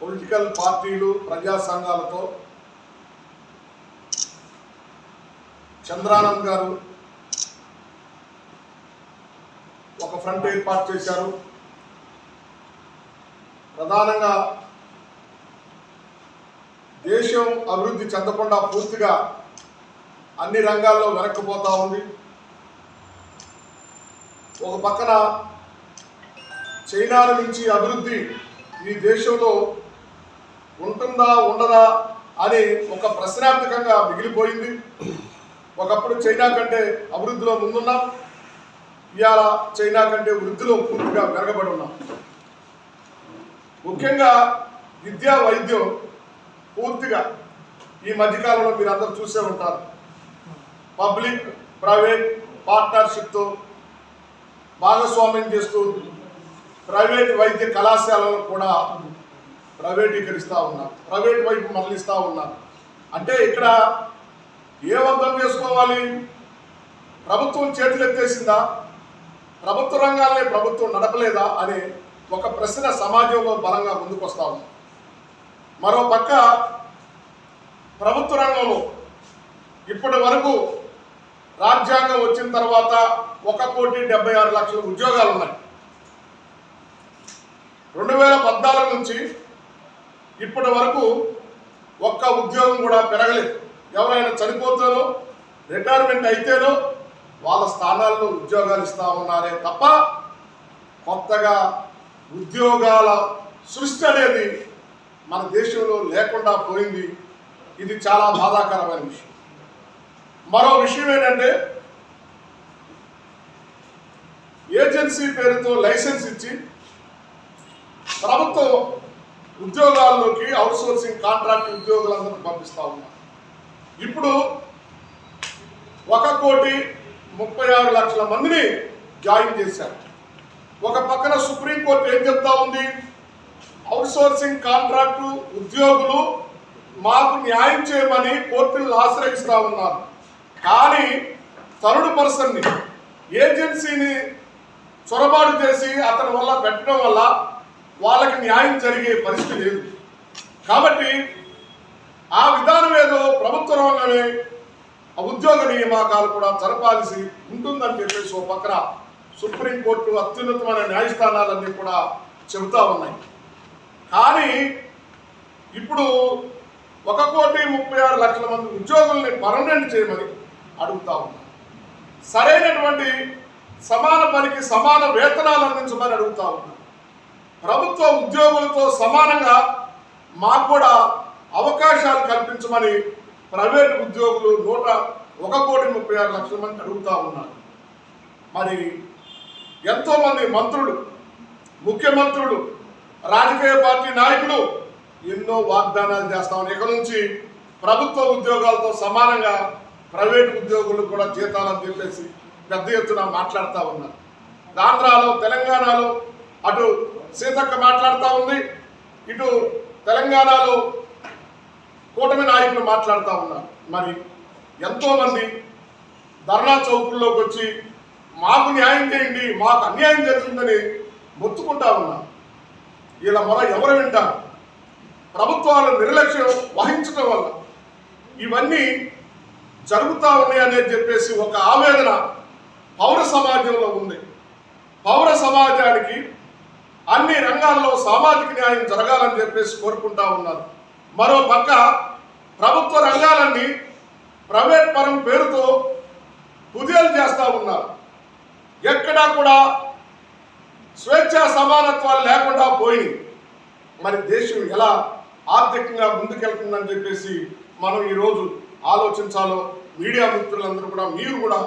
Political పార్టీలు ప్రజా సంఘాలతో చంద్రానంద్ గారు ఒక ఫ్రంట్ ఏర్పాటు చేశారు. ప్రధానంగా దేశం అభివృద్ధి చెందకుండా పూర్తిగా అన్ని రంగాల్లో వెనక్కిపోతూ ఉంది. ఒక పక్కన చైనాల నుంచి అభివృద్ధి ఈ దేశంలో ఉంటుందా ఉండదా అని ఒక ప్రశ్నార్థకంగా మిగిలిపోయింది. ఒకప్పుడు చైనా కంటే అభివృద్ధిలో ముందున్నాం. ఇవాళ చైనా కంటే వృద్ధిలో పూర్తిగా వెనకబడి ఉన్నాం. ముఖ్యంగా విద్యా వైద్యం పూర్తిగా ఈ మధ్యకాలంలో మీరు అందరు చూసే ఉంటారు. పబ్లిక్ ప్రైవేట్ పార్ట్నర్షిప్తో భాగస్వామ్యం చేస్తూ ప్రైవేట్ వైద్య కళాశాలలో కూడా ప్రైవేటీకరిస్తూ ఉన్నారు ప్రైవేట్ వైపు మరలిస్తూ ఉన్నారు అంటే ఇక్కడ ఏం అర్థం చేసుకోవాలి? ప్రభుత్వం చేతులెత్తేసిందా ప్రభుత్వ రంగాల్ని ప్రభుత్వం నడపలేదా అనే ఒక ప్రశ్న సమాజంలో బలంగా ముందుకు ఉంది. మరో పక్క ప్రభుత్వ రంగంలో ఇప్పటి వరకు రాజ్యాంగం వచ్చిన తర్వాత ఒక కోటి డెబ్బై ఆరు లక్షల ఉద్యోగాలు ఉన్నాయి. రెండు వేల పద్నాలుగు నుంచి ఇప్పటి వరకు ఒక్క ఉద్యోగం కూడా పెరగలేదు. ఎవరైనా చనిపోతారో రిటైర్మెంట్ అయితేనో వాళ్ళ స్థానాల్లో ఉద్యోగాలు ఇస్తా ఉన్నారే తప్ప కొత్తగా ఉద్యోగాల సృష్టి అనేది మన దేశంలో లేకుండా పోయింది. ఇది చాలా బాధాకరమైన విషయం. మరో విషయం ఏంటంటే ఏజెన్సీ పేరుతో లైసెన్స్ ఇచ్చి ప్రభుత్వం ఉద్యోగాల్లోకి అవుట్సోర్సింగ్ కాంట్రాక్ట్ ఉద్యోగులందరూ పంపిస్తా ఉన్నారు ఇప్పుడు ఒక కోటి ముప్పై ఆరు లక్షల మందిని జాయిన్ చేశారు. ఒక పక్కన సుప్రీంకోర్టు ఏం చెప్తా ఉంది? అవుట్సోర్సింగ్ కాంట్రాక్టు ఉద్యోగులు మాకు న్యాయం చేయమని కోర్టులను ఆశ్రయిస్తూ ఉన్నారు. కానీ థర్డ్ పర్సన్ని ఏజెన్సీని చొరబాటు చేసి అతని వల్ల పెట్టడం వల్ల వాళ్ళకి న్యాయం జరిగే పరిస్థితి లేదు. కాబట్టి ఆ విధానం ఏదో ప్రభుత్వ రంగమే ఆ ఉద్యోగ నియామకాలు కూడా జరపాల్సి ఉంటుందని చెప్పేసి ఓ పక్కన సుప్రీంకోర్టు అత్యున్నతమైన న్యాయస్థానాలన్నీ కూడా చెబుతా ఉన్నాయి. కానీ ఇప్పుడు ఒక కోటి ముప్పై ఆరు లక్షల మంది ఉద్యోగుల్ని పర్మనెంట్ చేయమని అడుగుతా ఉన్నారు సరైనటువంటి సమాన పనికి సమాన వేతనాలు అందించమని అడుగుతా ఉన్నారు ప్రభుత్వ ఉద్యోగులతో సమానంగా మాకు కూడా అవకాశాలు కల్పించమని ప్రైవేట్ ఉద్యోగులు నూట ఒక కోటి ముప్పై ఆరు లక్షల మంది అడుగుతూ ఉన్నారు. మరి ఎంతోమంది మంత్రులు ముఖ్యమంత్రులు రాజకీయ పార్టీ నాయకులు ఎన్నో వాగ్దానాలు చేస్తా ఉన్నారు. ఇక నుంచి ప్రభుత్వ ఉద్యోగాలతో సమానంగా ప్రైవేట్ ఉద్యోగులు కూడా జీతాలని చెప్పేసి పెద్ద ఎత్తున మాట్లాడుతూ ఉన్నారు. ఆంధ్రాలో తెలంగాణలో అటు సీతక్క మాట్లాడుతూ ఉంది ఇటు తెలంగాణలో కూటమి నాయకులు మాట్లాడుతూ ఉన్నారు. మరి ఎంతోమంది ధర్నా చౌకుల్లోకి వచ్చి మాకు న్యాయం చేయండి మాకు అన్యాయం జరుగుతుందని మొత్తుకుంటా ఉన్నారు. ఇలా మొర ఎవరు వింటారు? ప్రభుత్వాలు నిర్లక్ష్యం వహించడం వల్ల ఇవన్నీ జరుగుతూ ఉన్నాయని చెప్పేసి ఒక ఆవేదన పౌర సమాజంలో ఉంది. పౌర సమాజానికి అన్ని రంగాల్లో సామాజిక న్యాయం జరగాలని చెప్పేసి కోరుకుంటా ఉన్నారు. మరో పక్క ప్రభుత్వ రంగాలన్నీ ప్రైవేట్ పరం పేరుతో కుదేలు చేస్తూ ఉన్నారు. ఎక్కడా కూడా స్వేచ్ఛా సమానత్వాలు లేకుండా పోయి మరి దేశం ఎలా ఆర్థికంగా ముందుకెళ్తుందని చెప్పేసి మనం ఈరోజు ఆలోచించాలో మీడియా మిత్రులందరూ కూడా మీరు కూడా